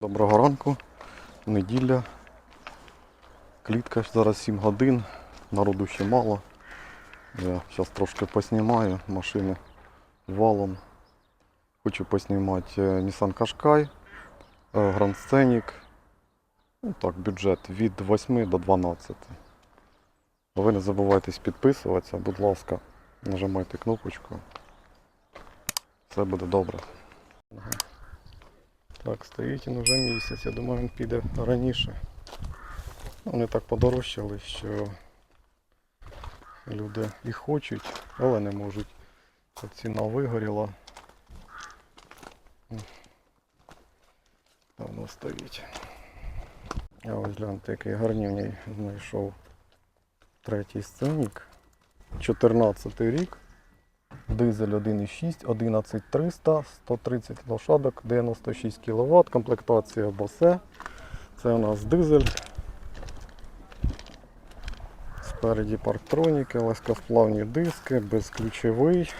Доброго ранку, неділя. Клітка ж зараз 7 годин, народу ще мало. Я зараз трошки поснімаю машини валом. Хочу поснімати е, Nissan Qashqai, е, Grand Scenic. Ну так, бюджет від 8 до 12. Ви не забувайтесь підписуватися, будь ласка, нажимайте кнопочку. Все буде добре. Так, стоїть він вже місяць. Я думаю, він піде раніше. Вони так подорожчали, що люди і хочуть, але не можуть. Ціна вигоріла. Давно стоїть. А ось гляньте, який гарнівній знайшов третій сценік. 14 рік. Дизель 1.6, 11300, 130 лошадок, 96 кВт, комплектація Bose. Це у нас дизель. Спереді парктроніки, легкосплавні диски, безключовий.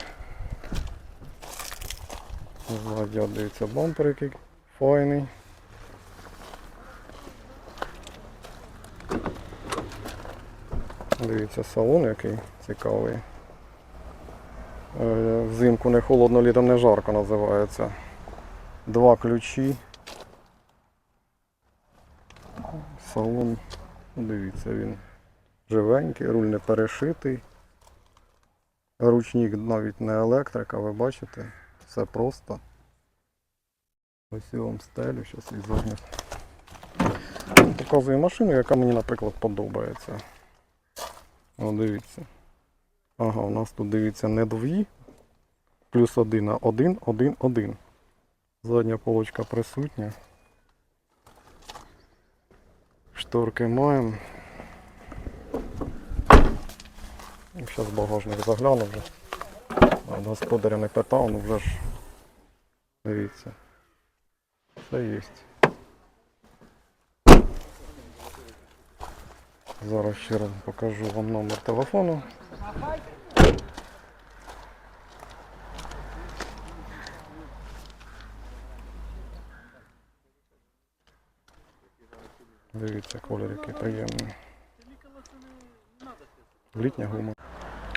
Ззаді дивіться бампер, який файний. Дивіться салон, який цікавий. Е, Взимку не холодно, літом не жарко називається. Два ключі. Салон, ну, дивіться, він живенький, руль не перешитий. Ручник навіть не електрика, ви бачите, все просто. Ось я вам стелю, зараз і зовні. Показую машину, яка мені, наприклад, подобається. О, дивіться. Ага, у нас тут дивіться не дві. Плюс один на один, один, один. Задня полочка присутня. Шторки маємо. Зараз багажник загляну вже. Господаря не питав, ну вже ж дивіться. Все є. Зараз ще раз покажу вам номер телефону. Дивіться, колір який приємний. Літня гума.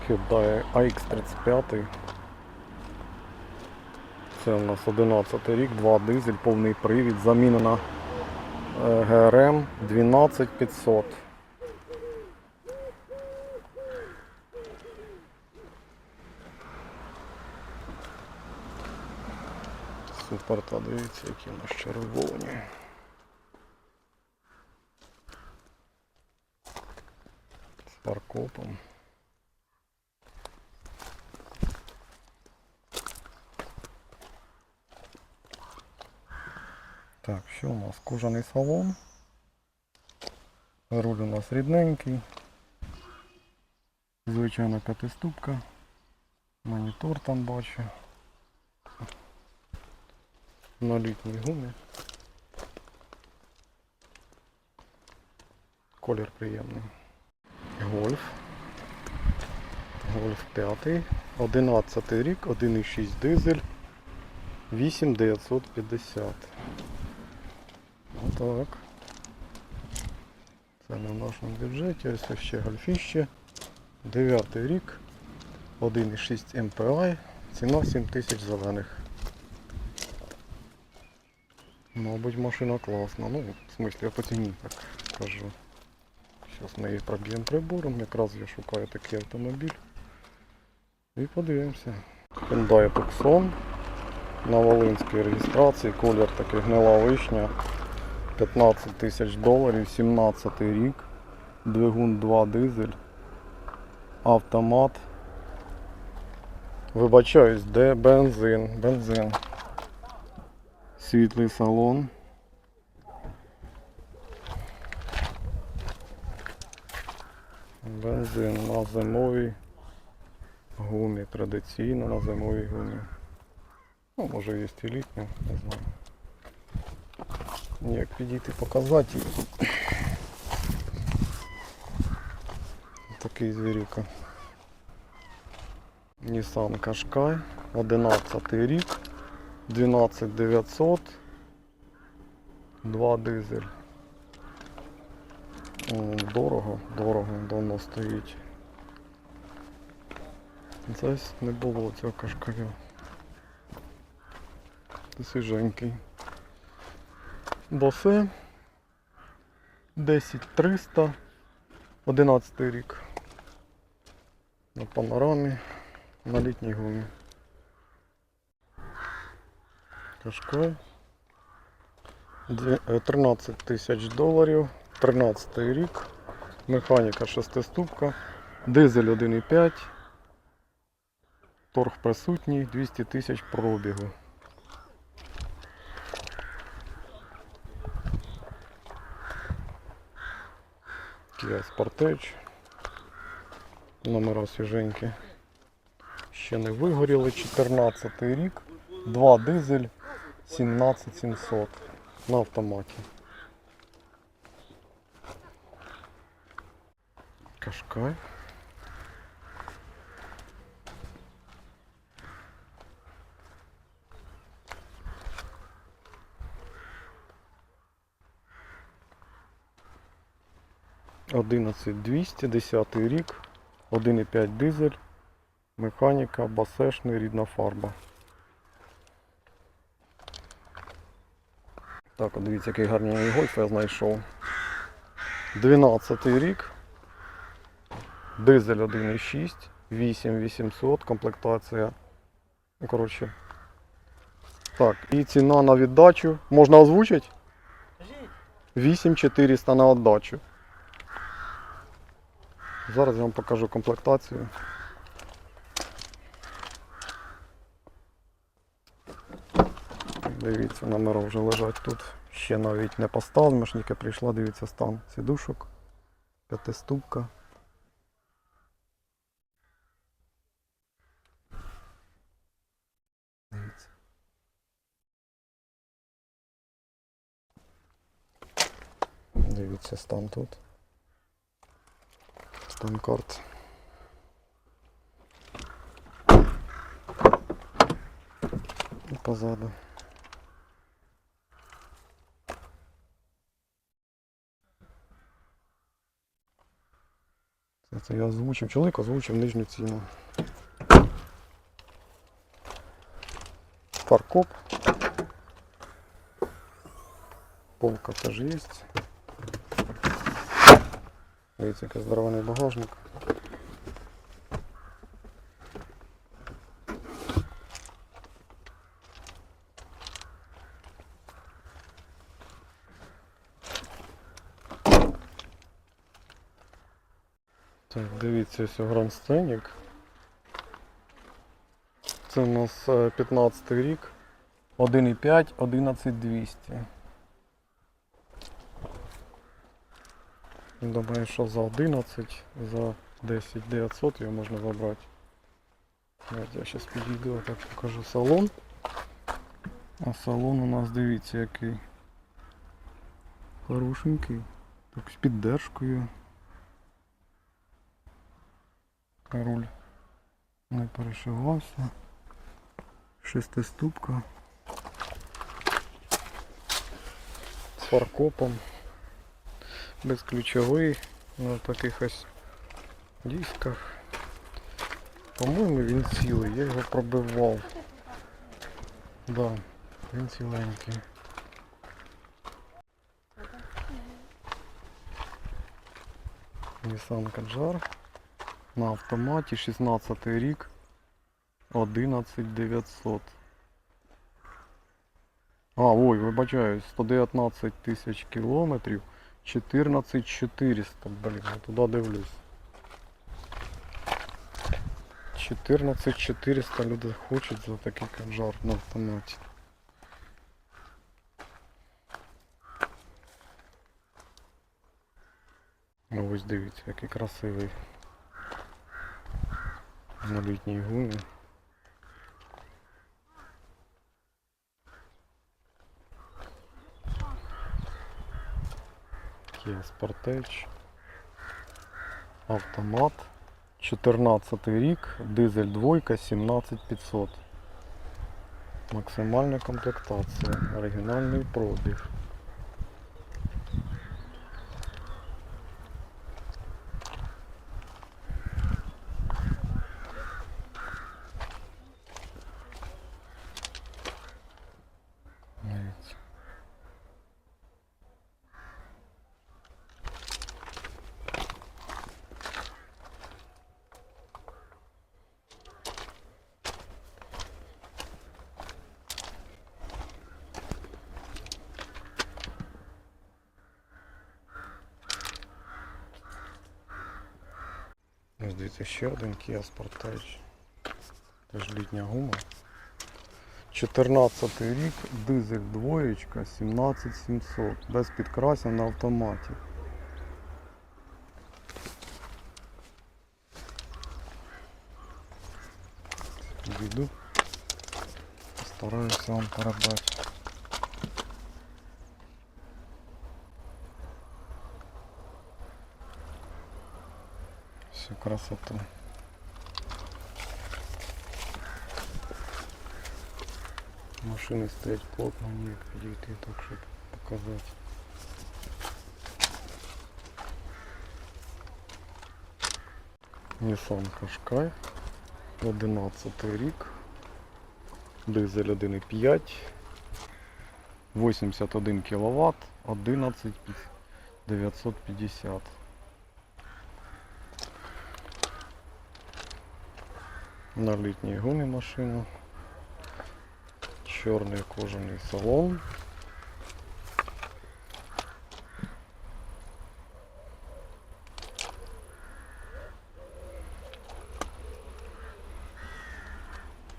Hyundai AX35. Це у нас 11 рік, 2 дизель, повний привід, замінена е, ГРМ 12500. Супер, та дивіться, які у нас червоні. З паркопом. Так, що у нас? Кожаний салон. Руль у нас рідненький. Звичайна п'ятиступка. Монітор там бачу. На літній гумі. Колір приємний. Гольф. Гольф 5. 11 рік, 1,6 дизель. 8950. Отак. Це на нашому бюджеті. Ось ще гольфіще. 9 рік. 1,6 MPI. Ціна 7000 зелених. Мабуть, машина класна. Ну, в смысле, я по ціні так кажу. Зараз ми її проб'ємо прибором, якраз я шукаю такий автомобіль. І подивимося. Hyundai Tucson на Волинській реєстрації, колір такий гнила вишня. 15 тисяч доларів, 17 рік, двигун 2 дизель, автомат. Вибачаюсь, де бензин? Бензин. Світлий салон. Бензин на зимовій гумі, традиційно на зимовій гумі. Ну, може є і літня, не знаю. Як підійти показати. Такий звірюка. Nissan Qashqai, 11 рік, 12900. Два дизель. Дорого, дорого, давно стоїть. Десь не було цього кашкаря. Свіженький. Босе 10300 11 рік. На панорамі на літній гумі. Кашкай. Дві- е, 13 тисяч доларів. 13 рік. Механіка шестиступка. Дизель 1,5. Торг присутній, 200 тисяч пробігу. Kia Sportage. Номера свіженькі. Ще не вигоріли. 14 рік. Два дизель 17700 на автоматі. Кашкай. Одинадцять двісті, десятий рік, 1,5 дизель, механіка, басешний, рідна фарба. Так, от дивіться, який гарний гольф я знайшов. 12 рік. Дизель 1,6, 8800, комплектація. Ну, коротше. Так, і ціна на віддачу. Можна озвучити? 8400 на віддачу. Зараз я вам покажу комплектацію. Дивіться, номера вже лежать тут. Ще навіть не поставлено, ж тільки прийшла, дивіться стан сідушок. П'ятиступка. Дивіться. Дивіться стан тут. Стан карт. Позаду. Це я озвучив. Чоловік озвучив нижню ціну. Фаркоп. Полка теж є. Дивіться, який здорований багажник. Так, дивіться, ось Grand. Це у нас е, 15 рік. 1,5, 11200. Думаю, що за 11, за 10 900 його можна забрати. Давайте я зараз підійду, так покажу салон. А салон у нас дивіться який. Хорошенький. Так, з піддержкою. Руль не перешивався. Шестиступка. З фаркопом. Безключовий на таких ось дисках. По-моєму він цілий, я його пробивав. Да, він ціленький. Nissan Kadjar на автоматі 16 рік 11900. А, ой, вибачаюсь, 119 тисяч кілометрів, 14400, блін, я туди дивлюсь. 14400 люди хочуть за такий каджар на автоматі. Ну ось дивіться, який красивий. На літній гумі. Kia Sportage. Автомат. 14 рік, дизель двойка 17500. Максимальна комплектація, оригінальний пробіг. Ось дивіться, ще один Kia Sportage. Теж літня гума. 14 рік, дизель двоєчка, 17700, без підкрасів на автоматі. Підійду. Постараюся вам передати. Красоту. Машини стоять плотно, ніяк підійти так, щоб показати. Nissan Qashqai, 11 рік, дизель 1,5, 81 кВт, 11 950. На літній гумі машина. Чорний кожаний салон.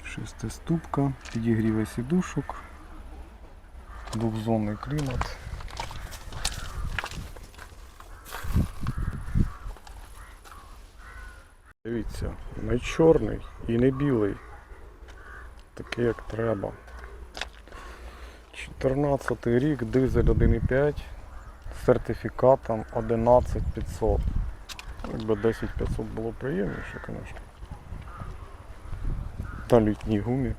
Шестиступка, підігріве сідушок, двохзонний клімат. Дивіться, не чорний і не білий. Такий як треба. 14 рік, дизель 1,5 з сертифікатом 11500. Якби 10500 було приємніше, звісно. Та літній гумі.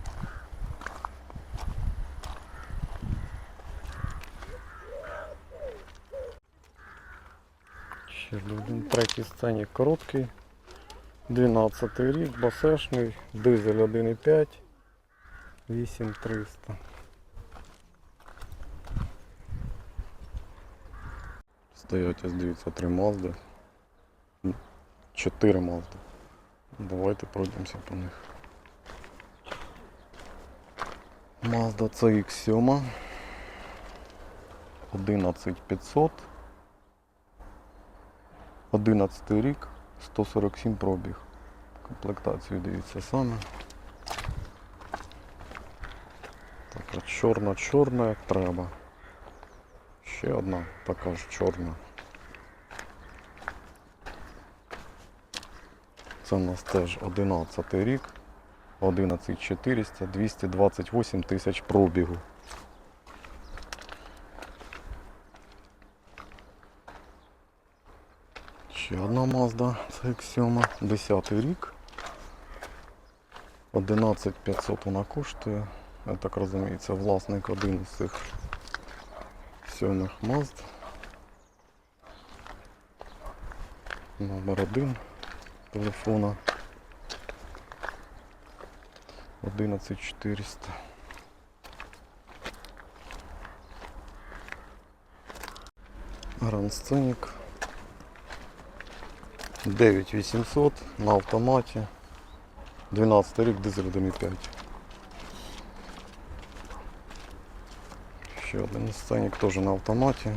Ще один третій сцені короткий. 12 рік, басешний, дизель 1,5, 8300. Стоять, ось дивіться, три Мазди. Чотири Мазди. Давайте пройдемося по них. Mazda CX-7 11500 11 рік 147 пробіг. Комплектацію дивіться саме. Така чорна-чорна як треба. Ще одна така ж чорна. Це у нас теж 11 рік. 11400, 228 тисяч пробігу. Ще одна Mazda CX-7, 10 рік. 11500 вона коштує. Я так розумію, це власник один із цих сьомих Mazd. Номер один телефона. 11400. Гранд Сценік 9800 на автоматі. 12 рік дизель 1.5. Ще один сценік теж на автоматі.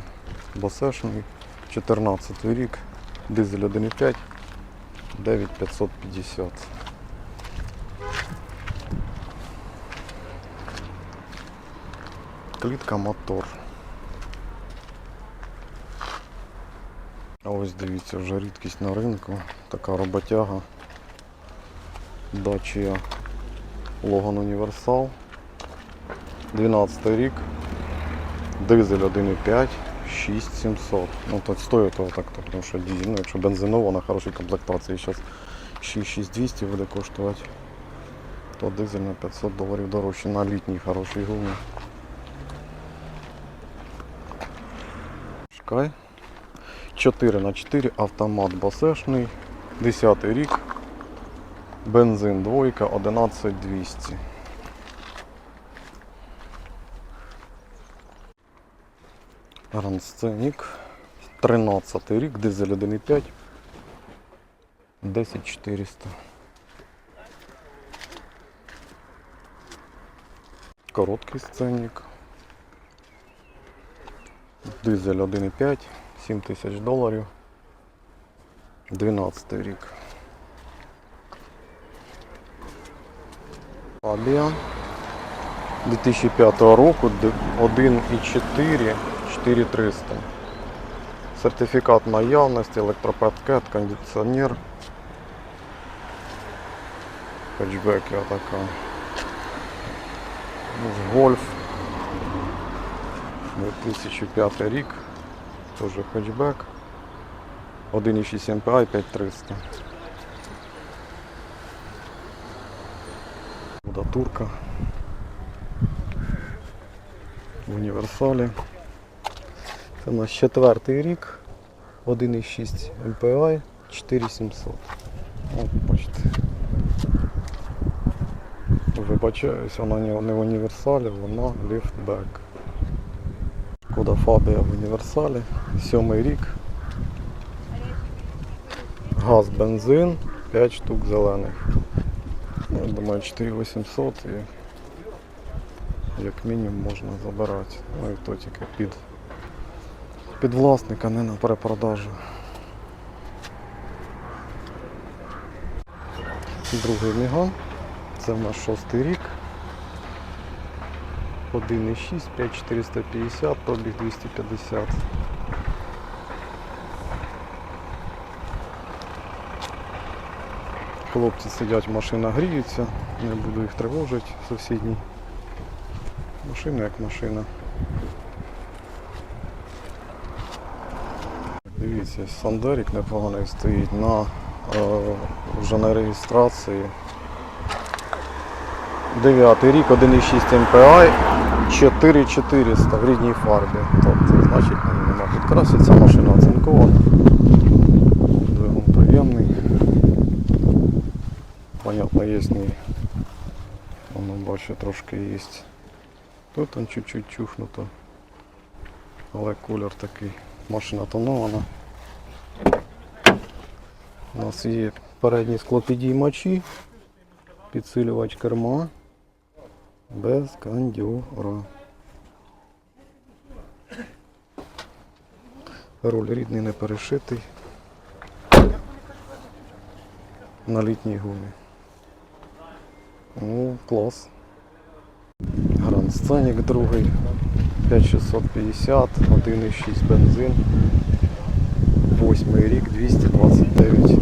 Басешний. 14 рік. Дизель 1.5. 9550. Клітка мотор. А ось дивіться, вже рідкість на ринку. Така роботяга. Dacia Logan Universal. 12 рік. Дизель 1.5, 6700. Ну так стоїть того так, то, тому що ну, якщо бензинова на хорошій комплектації, зараз 6200 буде коштувати, то дизель на 500 доларів дорожче на літній хорошій гумі. Шкай. 4 на 4 автомат басешний. 10 рік. Бензин двойка 11200. Гранд-сценік. 13 рік, дизель 1.5. 10400. Короткий сценник. Дизель 1.5, 7 тисяч доларів. 12 рік. Фабія 2005 року 1,4 4300. Сертифікат наявності, електропакет, кондиціонер. Хетчбек я така. Гольф 2005 рік. Теж хетчбек. 1,6 MPI 5300. Вода турка. В універсалі. Це у нас четвертий рік. 1,6 MPI 4700. От, бачите. Вибачаюсь, вона не в універсалі, вона ліфтбек. Кода Фабія в універсалі. Сьомий рік. Газ, бензин, 5 штук зелених. Я думаю, 4800 і як мінімум можна забирати. Ну і то тільки під, під власника, не на перепродажу. Другий міган. Це в нас шостий рік. 1,6, 5450, пробіг 250. Хлопці сидять, машина гріється, не буду їх тривожити сусідній. Машина як машина. Дивіться, Сандерік непоганий стоїть на е, вже на реєстрації. 9 рік, 1,6 MPI, 4400 в рідній фарбі. Тобто, значить, мені нема підкрасити. Ця машина оцинкована. Двигун приємний. Понятно, є в ній. Воно бачу трошки є. Тут там чуть-чуть чухнуто. Але колір такий. Машина тонована. У нас є передні склопідіймачі, підсилювач керма без кондюра. Руль рідний не перешитий. На літній гумі. Ну, клас. Гранд Сценік другий. 5650, 1,6 бензин. Восьмий рік, 229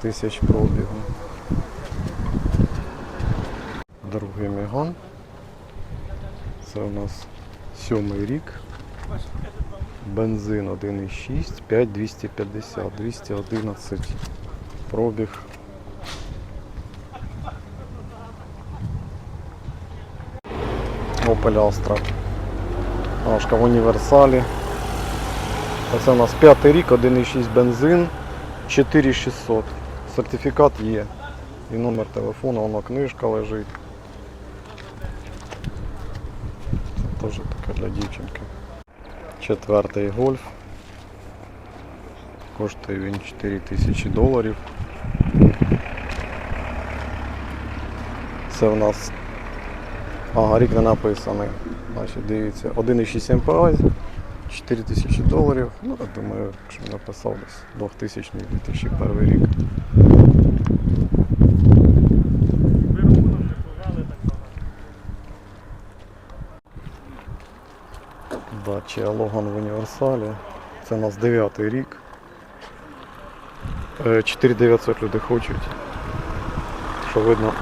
тисяч пробігу. Другий міган. Це у нас сьомий рік. Бензин 1,6, 5250, 211 пробіг. Opel Astra. Ножка в універсалі. Це у нас п'ятий рік, 1,6 бензин, 4600. Сертифікат є. І номер телефону, воно книжка лежить. Це для дівчинки. Четвертий гольф. Коштує він 4000 доларів. Це в нас Ага, рік не написаний. Значить, дивіться, 1,6 MPI, 4 тисячі доларів. Ну, я думаю, якщо написав десь 2000-2001 рік. Дача Логан в універсалі. Це у нас 9 рік. Е, 4900 люди хочуть. Що видно,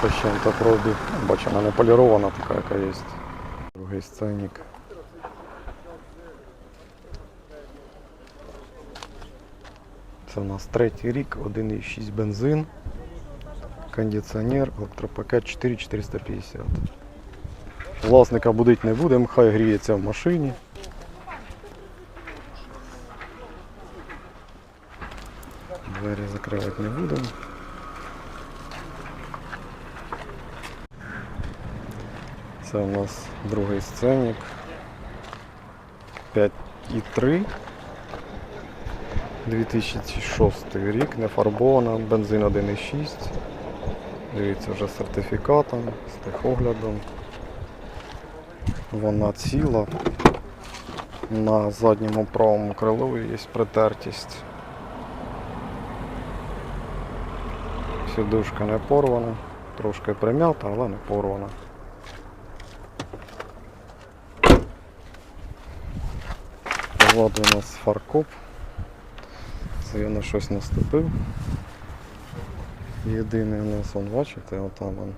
чим-то пробіг. Бачу, вона не полірована така, яка є. Другий сценік. Це у нас третій рік, 1,6 бензин, кондиціонер, електропакет 4450. Власника будить не будемо, хай гріється в машині. Двері закривати не будемо. Це у нас другий сценік. 5,3. 2006 рік, не фарбована, бензин 1,6. Дивіться вже з сертифікатом, з техоглядом. Вона ціла. На задньому правому крилу є притертість. Сідушка не порвана, трошки прим'ята, але не порвана. Позаду у нас фаркоп. Це я на щось наступив. Єдиний у нас, он, бачите, отам он